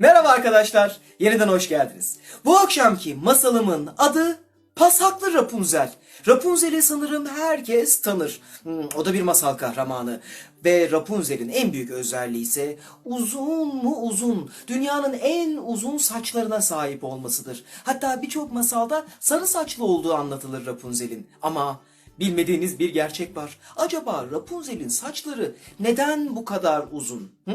Merhaba arkadaşlar, yeniden hoş geldiniz. Bu akşamki masalımın adı Pasaklı Rapunzel. Rapunzel'i sanırım herkes tanır. Hmm, o da bir masal kahramanı. Ve Rapunzel'in en büyük özelliği ise uzun mu uzun, dünyanın en uzun saçlarına sahip olmasıdır. Hatta birçok masalda sarı saçlı olduğu anlatılır Rapunzel'in. Ama bilmediğiniz bir gerçek var. Acaba Rapunzel'in saçları neden bu kadar uzun? Hı?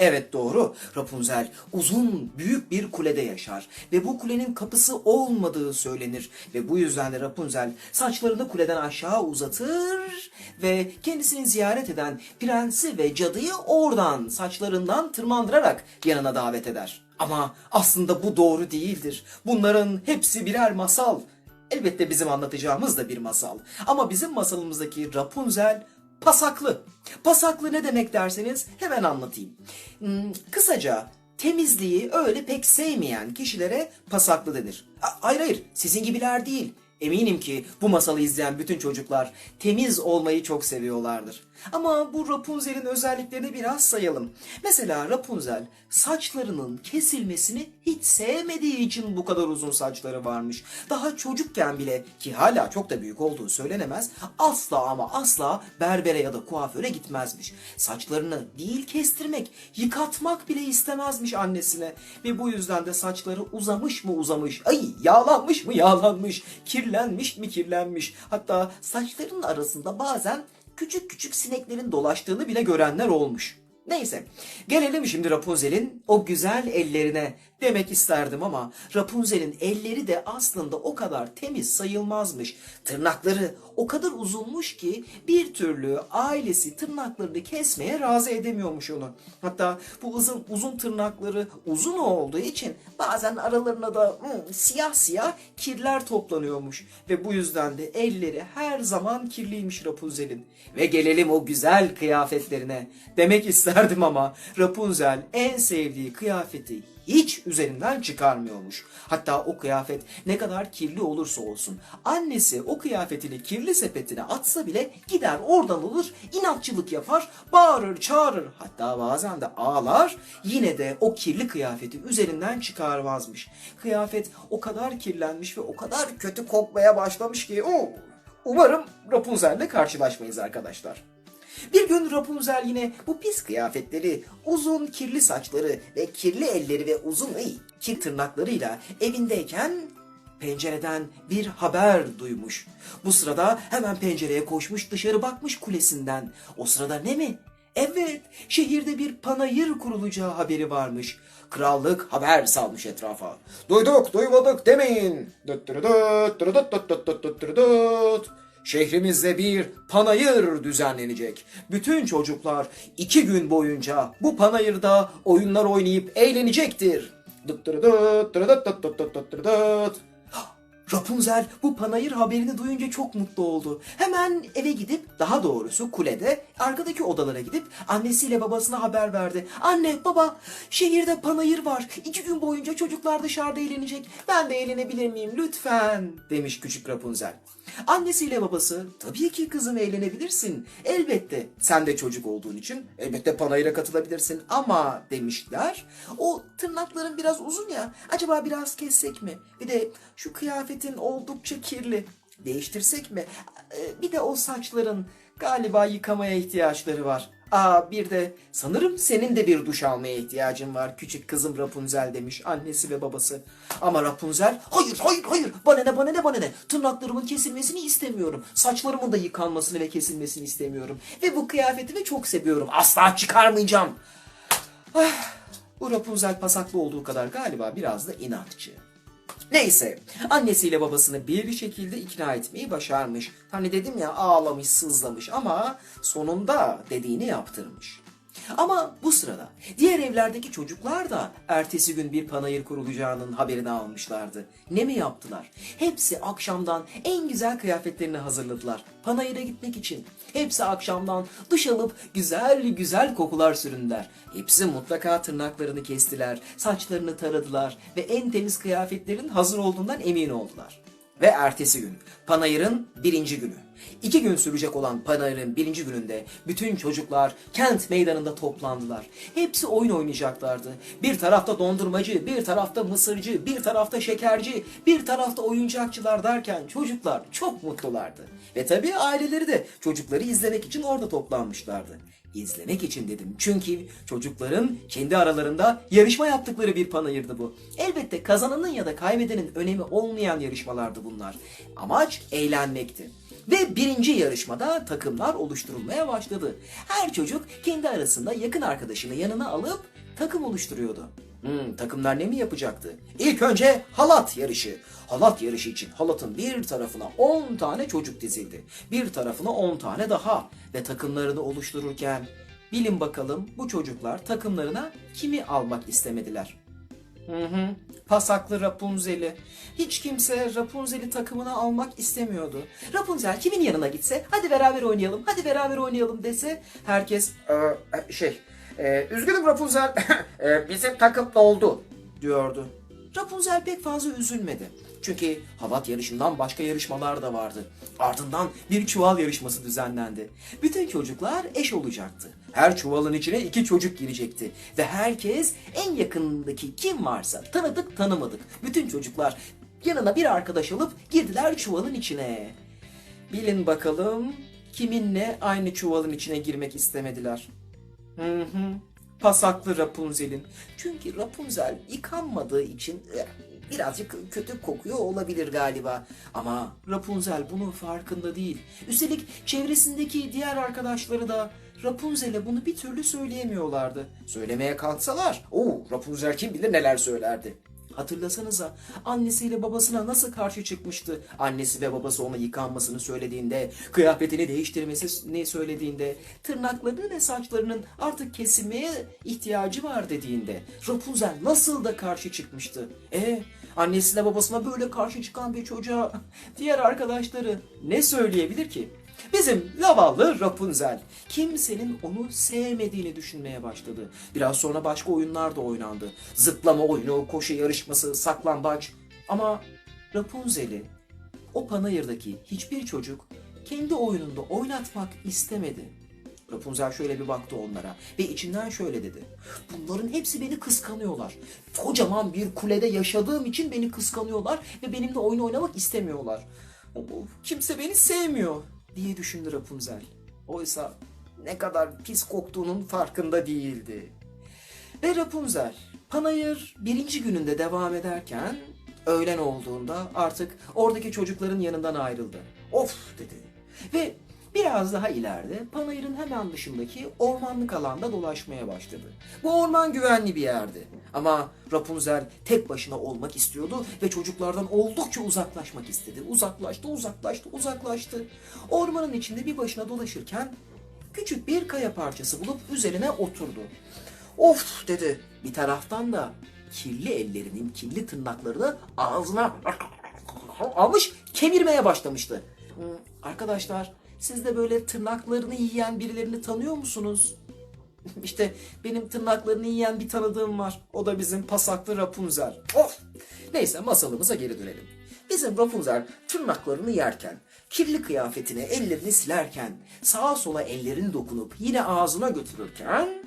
Evet doğru. Rapunzel uzun büyük bir kulede yaşar ve bu kulenin kapısı olmadığı söylenir ve bu yüzden de Rapunzel saçlarını kuleden aşağı uzatır ve kendisini ziyaret eden prensi ve cadıyı oradan saçlarından tırmandırarak yanına davet eder. Ama aslında bu doğru değildir. Bunların hepsi birer masal. Elbette bizim anlatacağımız da bir masal. Ama bizim masalımızdaki Rapunzel pasaklı. Pasaklı ne demek derseniz hemen anlatayım. Hmm, kısaca temizliği öyle pek sevmeyen kişilere pasaklı denir. Hayır hayır sizin gibiler değil. Eminim ki bu masalı izleyen bütün çocuklar temiz olmayı çok seviyorlardır. Ama bu Rapunzel'in özelliklerini biraz sayalım. Mesela Rapunzel saçlarının kesilmesini hiç sevmediği için bu kadar uzun saçları varmış. Daha çocukken bile ki hala çok da büyük olduğu söylenemez asla ama asla berbere ya da kuaföre gitmezmiş. Saçlarını değil kestirmek, yıkatmak bile istemezmiş annesine. Ve bu yüzden de saçları uzamış mı uzamış, ay yağlanmış mı yağlanmış, kirlenmiş mi kirlenmiş. Hatta saçlarının arasında bazen küçük küçük sineklerin dolaştığını bile görenler olmuş. Neyse, gelelim şimdi Rapunzel'in o güzel ellerine demek isterdim ama Rapunzel'in elleri de aslında o kadar temiz sayılmazmış. Tırnakları o kadar uzunmuş ki bir türlü ailesi tırnaklarını kesmeye razı edemiyormuş onu. Hatta bu uzun, uzun tırnakları uzun olduğu için bazen aralarına da hmm, siyah siyah kirler toplanıyormuş. Ve bu yüzden de elleri her zaman kirliymiş Rapunzel'in. Ve gelelim o güzel kıyafetlerine. Demek isterdim ama Rapunzel en sevdiği kıyafeti hiç üzerinden çıkarmıyormuş. Hatta o kıyafet ne kadar kirli olursa olsun annesi o kıyafetini kirli sepetine atsa bile gider oradan alır inatçılık yapar bağırır çağırır hatta bazen de ağlar yine de o kirli kıyafeti üzerinden çıkarmazmış. Kıyafet o kadar kirlenmiş ve o kadar kötü kokmaya başlamış ki o umarım Rapunzel'le karşılaşmayız arkadaşlar. Bir gün Rapunzel yine bu pis kıyafetleri, uzun kirli saçları ve kirli elleri ve uzun ıy, kir tırnaklarıyla evindeyken pencereden bir haber duymuş. Bu sırada hemen pencereye koşmuş dışarı bakmış kulesinden. O sırada ne mi? Evet, şehirde bir panayır kurulacağı haberi varmış. Krallık haber salmış etrafa. Duyduk, duymadık demeyin. Dıt dırı dıt, dırı dıt dıt dıt dıt dıt dırı dıt. Şehrimizde bir panayır düzenlenecek. Bütün çocuklar iki gün boyunca bu panayırda oyunlar oynayıp eğlenecektir. Rapunzel bu panayır haberini duyunca çok mutlu oldu. Hemen eve gidip daha doğrusu kulede arkadaki odalara gidip annesiyle babasına haber verdi. Anne baba şehirde panayır var. İki gün boyunca çocuklar dışarıda eğlenecek. Ben de eğlenebilir miyim lütfen demiş küçük Rapunzel. Annesiyle babası tabii ki kızım eğlenebilirsin. Elbette sen de çocuk olduğun için elbette panayıra katılabilirsin ama demişler. O tırnakların biraz uzun ya acaba biraz kessek mi? Bir de şu kıyafetin oldukça kirli. Değiştirsek mi? Ee, Bir de o saçların galiba yıkamaya ihtiyaçları var. Aa bir de sanırım senin de bir duş almaya ihtiyacın var küçük kızım Rapunzel demiş annesi ve babası. Ama Rapunzel hayır hayır hayır bana ne bana ne bana ne tırnaklarımın kesilmesini istemiyorum. Saçlarımın da yıkanmasını ve kesilmesini istemiyorum. Ve bu kıyafetimi çok seviyorum asla çıkarmayacağım. Ah, bu Rapunzel pasaklı olduğu kadar galiba biraz da inatçı. Neyse annesiyle babasını bir şekilde ikna etmeyi başarmış. Hani dedim ya ağlamış sızlamış ama sonunda dediğini yaptırmış. Ama bu sırada diğer evlerdeki çocuklar da ertesi gün bir panayır kurulacağının haberini almışlardı. Ne mi yaptılar? Hepsi akşamdan en güzel kıyafetlerini hazırladılar. Panayıra gitmek için. Hepsi akşamdan duş alıp güzel güzel kokular süründüler. Hepsi mutlaka tırnaklarını kestiler, saçlarını taradılar ve en temiz kıyafetlerin hazır olduğundan emin oldular. Ve ertesi gün Panayır'ın birinci günü. İki gün sürecek olan Panayır'ın birinci gününde bütün çocuklar kent meydanında toplandılar. Hepsi oyun oynayacaklardı. Bir tarafta dondurmacı, bir tarafta mısırcı, bir tarafta şekerci, bir tarafta oyuncakçılar derken çocuklar çok mutlulardı. Ve tabii aileleri de çocukları izlemek için orada toplanmışlardı. İzlemek için dedim. Çünkü çocukların kendi aralarında yarışma yaptıkları bir panayırdı bu. Elbette kazananın ya da kaybedenin önemi olmayan yarışmalardı bunlar. Amaç eğlenmekti. Ve birinci yarışmada takımlar oluşturulmaya başladı. Her çocuk kendi arasında yakın arkadaşını yanına alıp takım oluşturuyordu. Hmm, takımlar ne mi yapacaktı? İlk önce halat yarışı. Halat yarışı için halatın bir tarafına 10 tane çocuk dizildi. Bir tarafına 10 tane daha. Ve takımlarını oluştururken bilin bakalım bu çocuklar takımlarına kimi almak istemediler? Hı hı. Pasaklı Rapunzel'i. Hiç kimse Rapunzel'i takımına almak istemiyordu. Rapunzel kimin yanına gitse hadi beraber oynayalım, hadi beraber oynayalım dese herkes "Ee, şey, e, üzgünüm Rapunzel, e, bizim takım doldu diyordu. Rapunzel pek fazla üzülmedi. Çünkü halat yarışından başka yarışmalar da vardı. Ardından bir çuval yarışması düzenlendi. Bütün çocuklar eş olacaktı. Her çuvalın içine iki çocuk girecekti. Ve herkes en yakınındaki kim varsa tanıdık tanımadık. Bütün çocuklar yanına bir arkadaş alıp girdiler çuvalın içine. Bilin bakalım kiminle aynı çuvalın içine girmek istemediler. Hı hı. Pasaklı Rapunzel'in. Çünkü Rapunzel yıkanmadığı için eh, birazcık kötü kokuyor olabilir galiba. Ama Rapunzel bunun farkında değil. Üstelik çevresindeki diğer arkadaşları da Rapunzel'e bunu bir türlü söyleyemiyorlardı. Söylemeye kalksalar, o Rapunzel kim bilir neler söylerdi. Hatırlasanıza annesiyle babasına nasıl karşı çıkmıştı. Annesi ve babası ona yıkanmasını söylediğinde, kıyafetini değiştirmesini söylediğinde, tırnaklarını ve saçlarının artık kesilmeye ihtiyacı var dediğinde Rapunzel nasıl da karşı çıkmıştı. E annesine babasına böyle karşı çıkan bir çocuğa diğer arkadaşları ne söyleyebilir ki? Bizim zavallı Rapunzel kimsenin onu sevmediğini düşünmeye başladı. Biraz sonra başka oyunlar da oynandı. Zıplama oyunu, koşu yarışması, saklambaç. Ama Rapunzel'i o panayırdaki hiçbir çocuk kendi oyununda oynatmak istemedi. Rapunzel şöyle bir baktı onlara ve içinden şöyle dedi. Bunların hepsi beni kıskanıyorlar. Kocaman bir kulede yaşadığım için beni kıskanıyorlar ve benimle oyun oynamak istemiyorlar. Kimse beni sevmiyor diye düşündü Rapunzel. Oysa ne kadar pis koktuğunun farkında değildi. Ve Rapunzel Panayır birinci gününde devam ederken öğlen olduğunda artık oradaki çocukların yanından ayrıldı. Of dedi. Ve biraz daha ileride Panayır'ın hemen dışındaki ormanlık alanda dolaşmaya başladı. Bu orman güvenli bir yerdi. Ama Rapunzel tek başına olmak istiyordu ve çocuklardan oldukça uzaklaşmak istedi. Uzaklaştı, uzaklaştı, uzaklaştı. Ormanın içinde bir başına dolaşırken küçük bir kaya parçası bulup üzerine oturdu. Of dedi. Bir taraftan da kirli ellerinin kirli tırnaklarını ağzına almış kemirmeye başlamıştı. Hmm, Arkadaşlar siz de böyle tırnaklarını yiyen birilerini tanıyor musunuz? İşte benim tırnaklarını yiyen bir tanıdığım var. O da bizim pasaklı Rapunzel. Of! Neyse masalımıza geri dönelim. Bizim Rapunzel tırnaklarını yerken, kirli kıyafetine ellerini silerken, sağa sola ellerini dokunup yine ağzına götürürken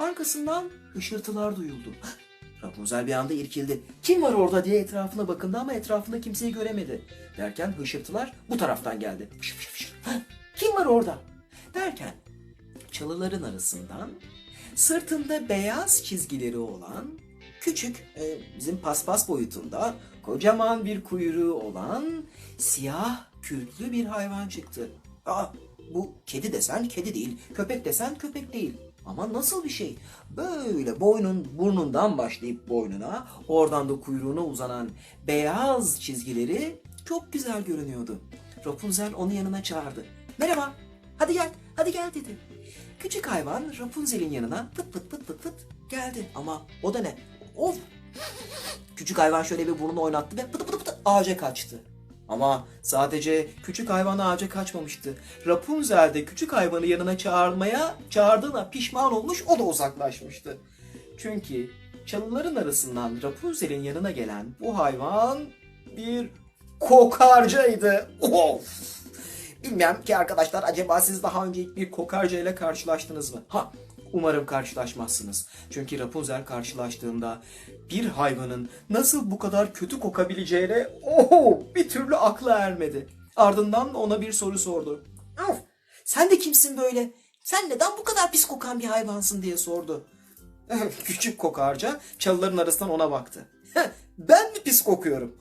Arkasından hışırtılar duyuldu. Rapunzel bir anda irkildi. Kim var orada diye etrafına bakındı ama etrafında kimseyi göremedi. Derken hışırtılar bu taraftan geldi. Fışır fışır fışır. "Hah, Kim var orada? Derken çalıların arasından sırtında beyaz çizgileri olan küçük e, bizim paspas boyutunda kocaman bir kuyruğu olan siyah kürklü bir hayvan çıktı. Aa, bu kedi desen kedi değil, köpek desen köpek değil. Ama nasıl bir şey? Böyle boynun burnundan başlayıp boynuna, oradan da kuyruğuna uzanan beyaz çizgileri çok güzel görünüyordu. Rapunzel onu yanına çağırdı. Merhaba, hadi gel, hadi gel dedi. Küçük hayvan Rapunzel'in yanına pıt pıt pıt pıt pıt geldi. Ama o da ne? Of! Küçük hayvan şöyle bir burnunu oynattı ve pıtı pıtı pıtı ağaca kaçtı. Ama sadece küçük hayvan ağaca kaçmamıştı. Rapunzel de küçük hayvanı yanına çağırmaya, çağırdığına pişman olmuş, o da uzaklaşmıştı. Çünkü çalıların arasından Rapunzel'in yanına gelen bu hayvan bir kokarcaydı. Of! Bilmem ki arkadaşlar acaba siz daha önce hiç bir kokarca ile karşılaştınız mı? Ha umarım karşılaşmazsınız. Çünkü Rapunzel karşılaştığında bir hayvanın nasıl bu kadar kötü kokabileceğine oho, bir türlü akla ermedi. Ardından ona bir soru sordu. Of, sen de kimsin böyle? Sen neden bu kadar pis kokan bir hayvansın diye sordu. Küçük kokarca çalıların arasından ona baktı. Ben mi pis kokuyorum?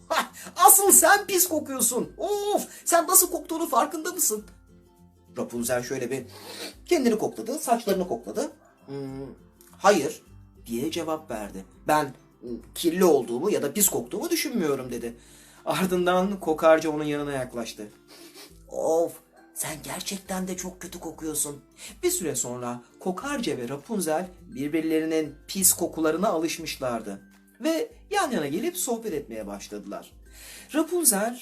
Asıl sen pis kokuyorsun. Of, sen nasıl koktuğunu farkında mısın? Rapunzel şöyle bir kendini kokladı, saçlarını kokladı. Hmm, hayır diye cevap verdi. Ben kirli olduğumu ya da pis koktuğumu düşünmüyorum dedi. Ardından kokarca onun yanına yaklaştı. Of sen gerçekten de çok kötü kokuyorsun. Bir süre sonra Kokarca ve Rapunzel birbirlerinin pis kokularına alışmışlardı. Ve yan yana gelip sohbet etmeye başladılar. Rapunzel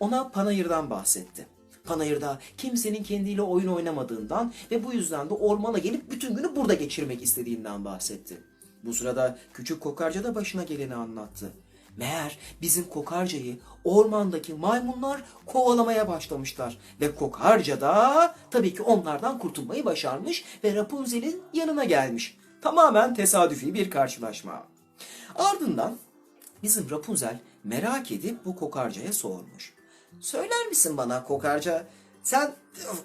ona Panayır'dan bahsetti. Panayır'da kimsenin kendiyle oyun oynamadığından ve bu yüzden de ormana gelip bütün günü burada geçirmek istediğinden bahsetti. Bu sırada küçük kokarca da başına geleni anlattı. Meğer bizim kokarcayı ormandaki maymunlar kovalamaya başlamışlar. Ve kokarca da tabii ki onlardan kurtulmayı başarmış ve Rapunzel'in yanına gelmiş. Tamamen tesadüfi bir karşılaşma. Ardından bizim Rapunzel merak edip bu kokarcaya sormuş. Söyler misin bana kokarca sen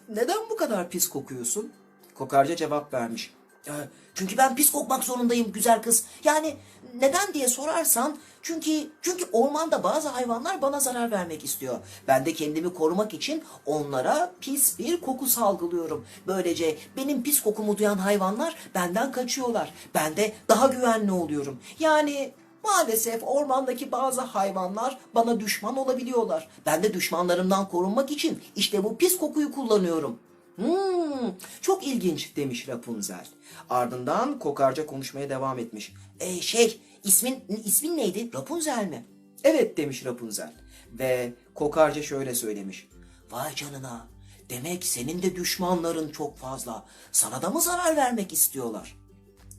neden bu kadar pis kokuyorsun? Kokarca cevap vermiş. "Ee, Çünkü ben pis kokmak zorundayım güzel kız. Yani neden diye sorarsan çünkü çünkü ormanda bazı hayvanlar bana zarar vermek istiyor. Ben de kendimi korumak için onlara pis bir koku salgılıyorum. Böylece benim pis kokumu duyan hayvanlar benden kaçıyorlar. Ben de daha güvenli oluyorum. Yani Maalesef ormandaki bazı hayvanlar bana düşman olabiliyorlar. Ben de düşmanlarımdan korunmak için işte bu pis kokuyu kullanıyorum. Hmm, çok ilginç demiş Rapunzel. Ardından kokarca konuşmaya devam etmiş. E, şey ismin ismin neydi? Rapunzel mi? Evet demiş Rapunzel. Ve kokarca şöyle söylemiş. Vay canına. Demek senin de düşmanların çok fazla. Sana da mı zarar vermek istiyorlar?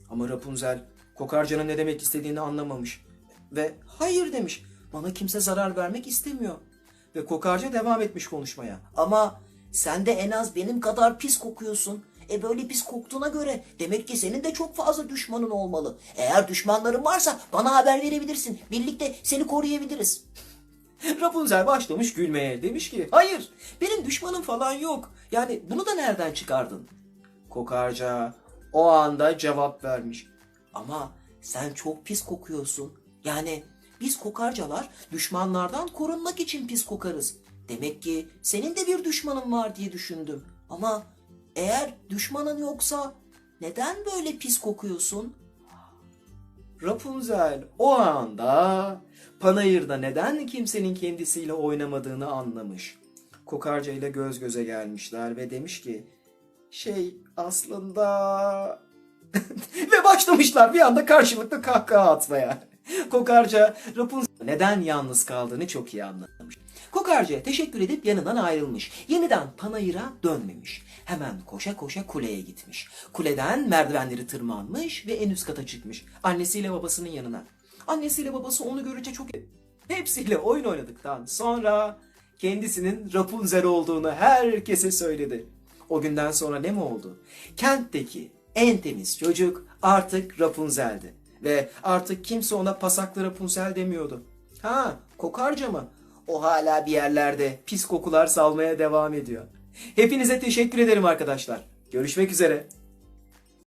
Ama Rapunzel kokarcanın ne demek istediğini anlamamış. Ve hayır demiş. Bana kimse zarar vermek istemiyor. Ve kokarca devam etmiş konuşmaya. Ama sen de en az benim kadar pis kokuyorsun. E böyle pis koktuğuna göre demek ki senin de çok fazla düşmanın olmalı. Eğer düşmanların varsa bana haber verebilirsin. Birlikte seni koruyabiliriz. Rapunzel başlamış gülmeye. Demiş ki hayır benim düşmanım falan yok. Yani bunu da nereden çıkardın? Kokarca o anda cevap vermiş. Ama sen çok pis kokuyorsun. Yani biz kokarcalar düşmanlardan korunmak için pis kokarız. Demek ki senin de bir düşmanın var diye düşündüm. Ama eğer düşmanın yoksa neden böyle pis kokuyorsun? Rapunzel o anda Panayır'da neden kimsenin kendisiyle oynamadığını anlamış. Kokarca ile göz göze gelmişler ve demiş ki şey aslında ve başlamışlar bir anda karşılıklı kahkaha atmaya. Kokarca Rapunzel neden yalnız kaldığını çok iyi anlamış. Kokarca'ya teşekkür edip yanından ayrılmış. Yeniden Panayır'a dönmemiş. Hemen koşa koşa kuleye gitmiş. Kuleden merdivenleri tırmanmış ve en üst kata çıkmış. Annesiyle babasının yanına. Annesiyle babası onu görünce çok... Hepsiyle oyun oynadıktan sonra kendisinin Rapunzel olduğunu herkese söyledi. O günden sonra ne mi oldu? Kentteki en temiz çocuk artık Rapunzel'di. Ve artık kimse ona pasaklı Rapunzel demiyordu. Ha, kokarca mı? O hala bir yerlerde pis kokular salmaya devam ediyor. Hepinize teşekkür ederim arkadaşlar. Görüşmek üzere.